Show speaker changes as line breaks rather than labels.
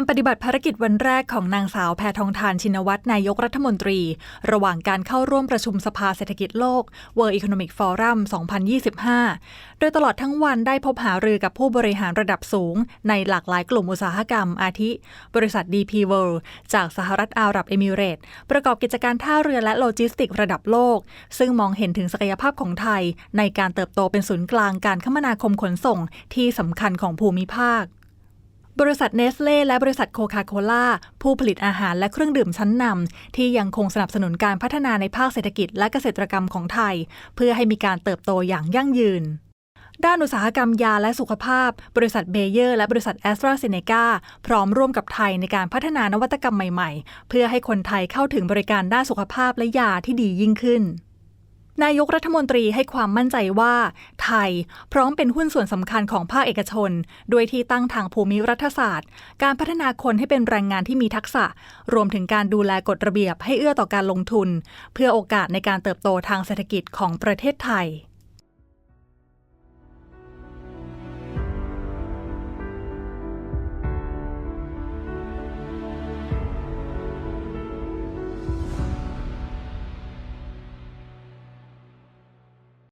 การปฏิบัติภารกิจวันแรกของนางสาวแพทองทานชินวัตรนายกรัฐมนตรี ระหว่างการเข้าร่วมประชุมสภาเศรษฐกิจโลก World Economic Forum 2025 โดยตลอดทั้งวันได้พบหารือกับผู้บริหารระดับสูง ในหลากหลายกลุ่มอุตสาหกรรม อาทิ บริษัท DP World จากสหรัฐอาหรับเอมิเรตประกอบกิจการท่าเรือและโลจิสติกส์ระดับโลก ซึ่งมองเห็นถึงศักยภาพของไทย ในการเติบโตเป็นศูนย์กลางการคมนาคมขนส่งที่สำคัญของภูมิภาค บริษัทเนสเล่และบริษัทโคคาโคล่าผู้ผลิตอาหารและเครื่องดื่มชั้นนำที่ยังคงสนับสนุนการพัฒนาในภาคเศรษฐกิจและเกษตรกรรมของไทย เพื่อให้มีการเติบโตอย่างยั่งยืน ด้านอุตสาหกรรมยาและสุขภาพ บริษัทเบเยอร์และบริษัทแอสตราเซเนกาพร้อมร่วมกับไทยในการพัฒนานวัตกรรมใหม่ ๆ เพื่อให้คนไทยเข้าถึงบริการด้านสุขภาพและยาที่ดียิ่งขึ้น นายกรัฐมนตรีให้ความมั่นใจว่า ไทยพร้อมเป็นหุ้นส่วนสำคัญของภาคเอกชนด้วยที่ตั้งทางภูมิรัฐศาสตร์ การพัฒนาคนให้เป็นแรงงานที่มีทักษะ รวมถึงการดูแลกฎระเบียบให้เอื้อต่อการลงทุน เพื่อโอกาสในการเติบโตทางเศรษฐกิจของประเทศไทย